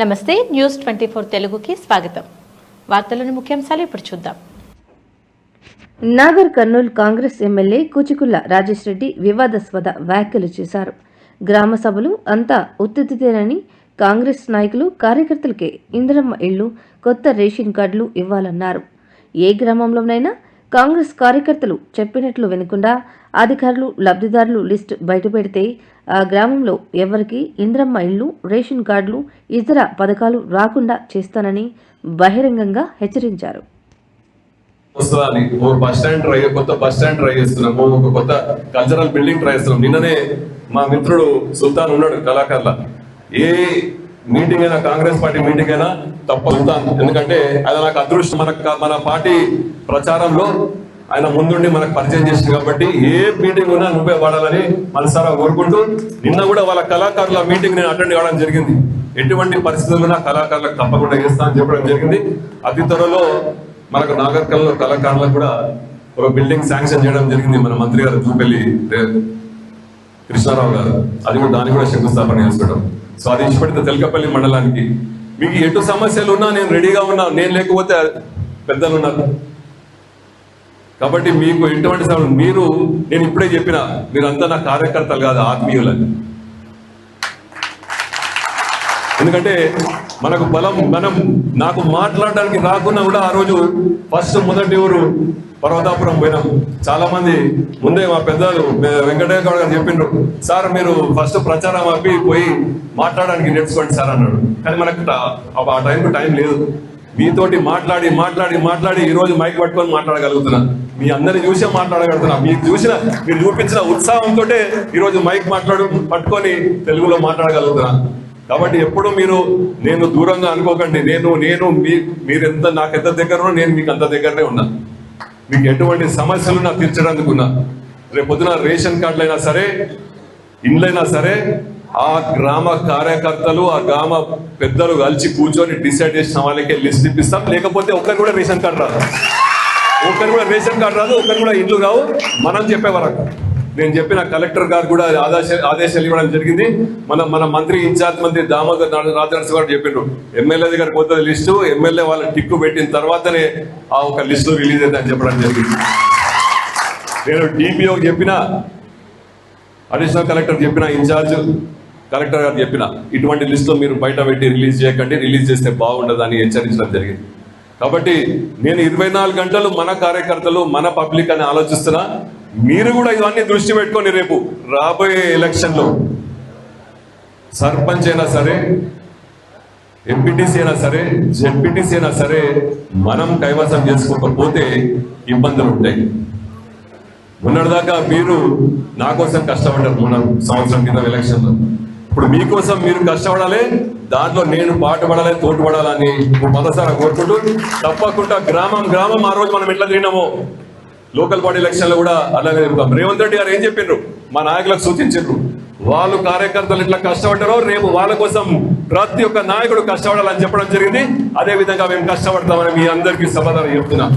నమస్తే news twenty four తెలుగుకి స్వాగతం. వార్తలను ముఖ్యాంశాలు ఇప్పుడు చూద్దాం. నాగర్ కర్నూల్ కాంగ్రెస్ ఎమ్మెల్యే కూచికుల్ల రాజేష్ రెడ్డి వివాదాస్పద వ్యాఖ్యలు చేశారు. గ్రామ సభలు అంతా ఉత్తుతితేనని కాంగ్రెస్ నాయకులు కార్యకర్తలకే ఇందిరమ్మ ఇళ్ళు కొత్త రేషన్ కార్డులు ఇవ్వాలన్నారు. ఏ గ్రామంలోనైనా కాంగ్రెస్ కార్యకర్తలు చెప్పినట్లు వినకుండా అధికారులు లబ్ధిదారులు లిస్టు బయటపెడితే ఆ గ్రామంలో ఎవరికి ఇంద్రమ్మ ఇళ్ళు రేషన్ కార్డులు ఇతర పథకాలు రాకుండా చేస్తానని బహిరంగంగా హెచ్చరించారు. వస్తుందని ఓ బస్ స్టాండ్ ట్రై కొత్త బస్ స్టాండ్ ట్రై చేస్తున్నాము ఒక కొత్త కల్చరల్ బిల్డింగ్ ట్రై చేస్తున్నాం. నిన్ననే మా మిత్రుడు సుల్తాన్ ఉన్నాడు కళాకారుల. ఏ మీటింగ్ అయినా కాంగ్రెస్ పార్టీ మీటింగ్ అయినా తప్పొస్తాను ఎందుకంటే అది నాకు అదృష్టం. మన మన పార్టీ ప్రచారంలో ఆయన ముందుండి మనకు పరిచయం చేసింది కాబట్టి ఏ మీటింగ్ ఉన్నా నువ్వే వాడాలని మనసారా కోరుకుంటూ నిన్న కూడా వాళ్ళ కళాకారుల మీటింగ్ నేను అటెండ్ కావడం జరిగింది. ఎటువంటి పరిస్థితుల్లో కళాకారులకు తప్పకుండా చేస్తా అని చెప్పడం జరిగింది. అతి త్వరలో మనకు నాగర్కల్లో కళాకారులకు కూడా ఒక బిల్డింగ్ శాంక్షన్ చేయడం జరిగింది మన మంత్రి గారు జూపల్లి కృష్ణారావు గారు అది కూడా దాన్ని కూడా శంకుస్థాపన చేసుకోవడం. సో అది తెలకపల్లి మండలానికి. మీకు ఎటు సమస్యలు ఉన్నా నేను రెడీగా ఉన్నా నేను లేకపోతే పెద్దలు ఉన్నారు. కాబట్టి మీకు ఎటువంటి సమస్య మీరు నేను ఇప్పుడే చెప్పిన మీరంతా నా కార్యకర్తలు కాదు ఆత్మీయులని. ఎందుకంటే మనకు బలం మనం నాకు మాట్లాడడానికి రాకున్నా కూడా ఆ రోజు ఫస్ట్ మొదటి ఊరు పర్వతాపురం పోయినాం. చాలా మంది ముందే మా పెద్దలు వెంకటేశ్వర వెంకటయ్య గౌడ్ గారు చెప్పిండ్రు సార్ మీరు ఫస్ట్ ప్రచారం అప్పి పోయి మాట్లాడడానికి నేర్చుకోండి సార్ అన్నాడు. కానీ మనకు ఆ టైంకు టైం లేదు. మీతోటి మాట్లాడి మాట్లాడి మాట్లాడి ఈ రోజు మైక్ పట్టుకొని మాట్లాడగలుగుతున్నా. మీ అందరిని చూసే మాట్లాడగలుగుతున్నా. మీకు చూసిన మీరు చూపించిన ఉత్సాహంతో ఈ రోజు మైక్ మాట్లాడు పట్టుకొని తెలుగులో మాట్లాడగలుగుతున్నా. కాబట్టి ఎప్పుడు మీరు నేను దూరంగా అనుకోకండి. నేను నేను మీ మీరు ఎంత నాకు ఎంత దగ్గరనో నేను మీకు అంత దగ్గరనే ఉన్నా. మీకు ఎటువంటి సమస్యలు నాకు తీర్చడానికి ఉన్నా. రేపు పొద్దున రేషన్ కార్డులైనా సరే ఇండ్లైనా సరే ఆ గ్రామ కార్యకర్తలు ఆ గ్రామ పెద్దలు కలిసి కూర్చొని డిసైడ్ చేసిన వాళ్ళకే లిస్ట్ ఇప్పిస్తాం. లేకపోతే ఒక్కరు కూడా రేషన్ కార్డు రాదు. ఒక్కరు కూడా రేషన్ కార్డు రాదు ఒక్కరు కూడా ఇండ్లు రావు. మనం చెప్పే వరకు. నేను చెప్పిన కలెక్టర్ గారు కూడా ఆదేశ ఆదేశాలు ఇవ్వడం జరిగింది. మన మన మంత్రి ఇన్ఛార్జ్ మంత్రి దామోదర్ రాజనరసింహ గారు చెప్పిండ్రు ఎమ్మెల్యే దగ్గర కొత్త లిస్టు ఎమ్మెల్యే వాళ్ళ టిక్కు పెట్టిన తర్వాతనే ఆ ఒక లిస్టు రిలీజ్ అయిందని చెప్పడం జరిగింది. నేను డిపిఓ చెప్పిన అడిషనల్ కలెక్టర్ చెప్పిన ఇన్ఛార్జ్ కలెక్టర్ గారు చెప్పిన ఇటువంటి లిస్టులో మీరు బయట పెట్టి రిలీజ్ చేయకండి రిలీజ్ చేస్తే బాగుండదని హెచ్చరించడం జరిగింది. కాబట్టి నేను ఇరవై నాలుగు గంటలు మన కార్యకర్తలు మన పబ్లిక్ అని ఆలోచిస్తున్నా. మీరు కూడా ఇవన్నీ దృష్టి పెట్టుకొని రేపు రాబోయే ఎలక్షన్లో సర్పంచ్ అయినా సరే ఎంపీటీసీ అయినా సరే జెడ్పీటీసీ అయినా సరే మనం కైవసం చేసుకోకపోతే ఇబ్బందులు ఉంటాయి. మొన్నటిదాకా మీరు నా కోసం కష్టపడ్డారు మొన్న సంవత్సరం కింద ఎలక్షన్లో. ఇప్పుడు మీకోసం మీరు కష్టపడాలి దాంట్లో నేను పాటుపడాలి తోటుపడాలని మొదటిసారి కోరుకుంటూ తప్పకుండా గ్రామం గ్రామం ఆ రోజు మనం ఎట్లా తిరిగినామో లోకల్ బాడీ ఎలక్షన్లో కూడా అలాగే రేవంత్ రెడ్డి గారు ఏం చెప్పిండ్రు? మా నాయకులకు సూచించారు వాళ్ళు కార్యకర్తలు ఇట్లా కష్టపడ్డారో రేపు వాళ్ళ కోసం ప్రతి ఒక్క నాయకుడు కష్టపడాలని చెప్పడం జరిగింది. అదే విధంగా మేము కష్టపడతామని మీ అందరికీ సమాధానం చెప్తున్నాం.